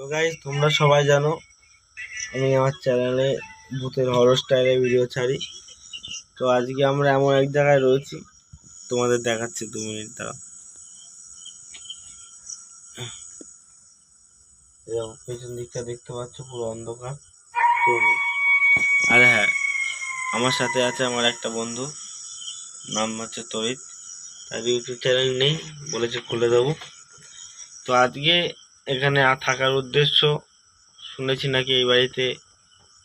তো গাইজ তোমরা সবাই জানো, আমি আমার চ্যানেলে ভূতের হরর স্টাইলে ভিডিও ছাড়ি। তো আজকে আমরা এমন এক জায়গায় রয়েছি, তোমাদের দেখাচ্ছি দু মিনিট, দাঁড়াও। এরকম পেছন দিকটা দেখতে পাচ্ছ, পুরো অন্ধকার। আরে হ্যাঁ আমার সাথে আছে আমার একটা বন্ধু, নাম হচ্ছে তরিত। তার ইউটিউব চ্যানেল নেই, বলেছে খুলে দেবো। তো আজকে এখানে থাকার উদ্দেশ্য শুনেছি নাকি এই বাড়িতে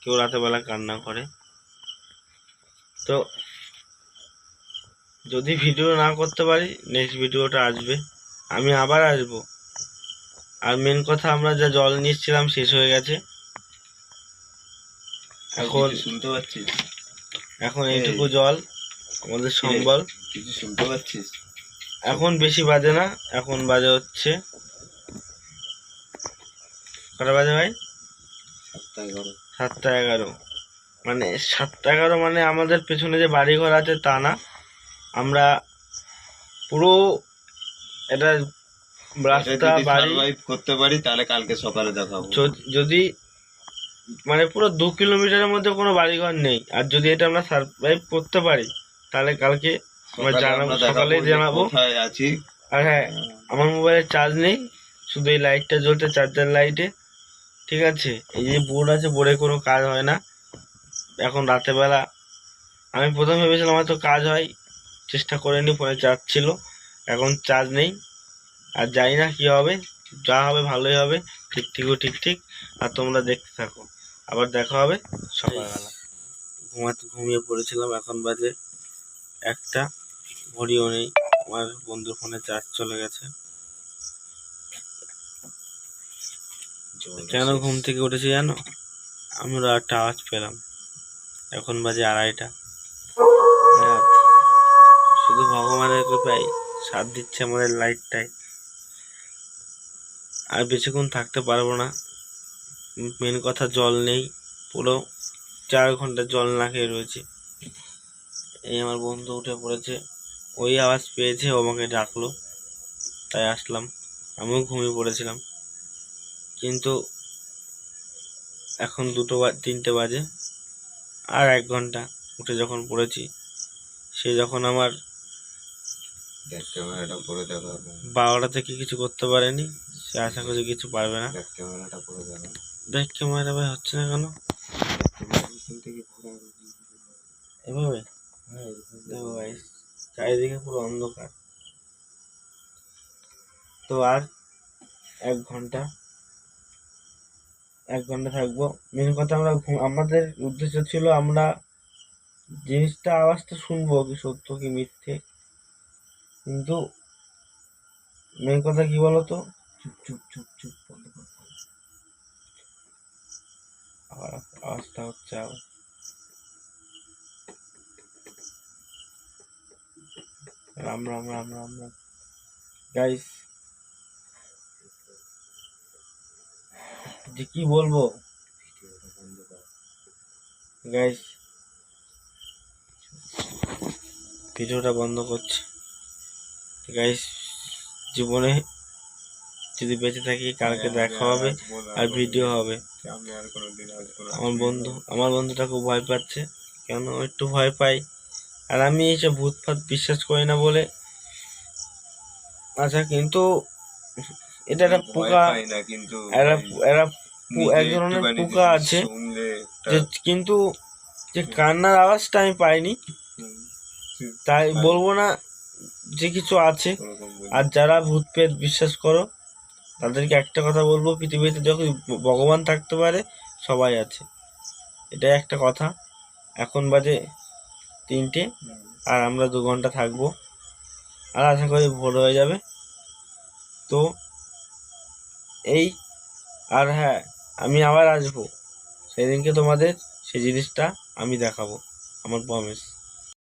কেউ রাতেরবেলা কান্না করে। তো যদি ভিডিও না করতে পারি নেক্সট ভিডিওটা আসবে। আমি আবার আসব। আর মেন কথা আমরা যা জল নিচ্ছিলাম শেষ হয়ে গেছে। এখন শুনতে পাচ্ছিস? এখন এইটুকু জল আমাদের সম্বল। কিছু শুনতে পাচ্ছিস? এখন বেশি বাজে না এখন বাজে হচ্ছে কটা বাজে ভাই? সাতটা এগারো। সাতটা এগারো। মানে সাতটা এগারো মানে আমাদের পেছনে যে বাড়ি ঘর আছে তা না। আমরা পুরো এটা রাস্তা বাড়ি করতে পারি তাহলে কালকে সকালে দেখাবো। যদি মানে পুরো দু কিলোমিটারের মধ্যে কোনো বাড়িঘর নেই আর যদি এটা আমরা সার্ভাইভ করতে পারি তাহলে কালকে আমরা জানাব সকালেই জানাব। আছি। আর হ্যাঁ আমার মোবাইলে চার্জ নেই শুধু এই লাইটটা জ্বলছে চার্জার লাইটে ঠিক আছে, এই যে বোর্ড আছে, বোর্ডে কোনো কাজ হয় না। এখন রাতেরবেলা আমি প্রথম ভেবেছিলাম হয়তো কাজ হয়, চেষ্টা করে নি, ফোনে চার্জ ছিল, এখন চার্জ নেই। আর জানি না কী হবে, যা হবে ভালোই হবে, ঠিক ঠিকও ঠিক ঠিক, আর তোমরা দেখতে থাকো। আবার দেখা হবে সকালবেলা। ঘুমাতে, ঘুমিয়ে পড়েছিলাম, এখন বাজে একটা, ঘড়িও নেই, আমার বন্ধুর ফোনে চার্জ চলে গেছে। কেন ঘুম থেকে উঠেছি জানো? আমরা একটা আওয়াজ পেলাম। এখন বাজে আড়াইটা। রাত। শুধু ভগবানের কৃপায় সাথ দিচ্ছে আমাদের লাইটটাই। আর বেশিক্ষণ থাকতে পারব না। মেন কথা জল নেই। পুরো চার ঘণ্টা জল না খেয়ে রয়েছে। এই আমার বন্ধু উঠে পড়েছে। ওই আওয়াজ পেয়েছে ও আমাকে ডাকলো। তাই আসলাম। আমিও ঘুমিয়ে পড়েছিলাম। কিন্তু এখন দুটো বা তিনটে বাজে আর এক ঘণ্টা উঠে যখন পড়েছি সে যখন আমার ক্যামেরাটা পরে থেকে কিছু করতে পারেনি সে আশা করি কিছু পারবে না। দেখ ক্যামেরাটা পরে ব্যাক ক্যামেরা ভাই হচ্ছে না কেন? এভাবে? দেখো guys, চারিদিকে পুরো অন্ধকার। তো আর এক ঘণ্টা এক ঘণ্টা থাকব। মেন কথা আমরা আমাদের উদ্দেশ্য ছিল আমরা জিনিসটা আওয়াজটা শুনব কি সত্য কি মিথ্যে। কিন্তু মেন কথা কি বলতো? চুপ চুপ চুপ চুপ বন্ধ কর, আওয়াজটা হচ্ছে আবার। রাম রাম রাম রাম রাম। গাইস যে কি বলব? গাইস ভিডিওটা বন্ধ করছি। গাইস জীবনে যদি বেঁচে থাকি কালকে দেখা হবে আর ভিডিও হবে। আমার বন্ধু আমার বন্ধুটা খুব ভয় পাচ্ছে। কেন? একটু ভয় পাই। আর আমি এইসব ভূত ফাত বিশ্বাস করি না বলে। আচ্ছা কিন্তু এটা একটা পোকা কিন্তু এরা এরা এক ধরনের পোকা আছে যে কিন্তু যে কান্নার আওয়াজটা আমি পাইনি। তাই বলব না যে কিছু আছে। আর যারা ভূত পেত বিশ্বাস করো তাদেরকে একটা কথা বলব পৃথিবীতে যখন ভগবান থাকতে পারে সবাই আছে। এটাই একটা কথা। এখন বাজে তিনটে আর আমরা দু ঘণ্টা থাকব। আর আশা করি ভোর হয়ে যাবে। তো এই আর হ্যাঁ আমি আবার আসব। সেদিনকে তোমাদের সেই জিনিসটা আমি দেখাবো আমার প্রমিস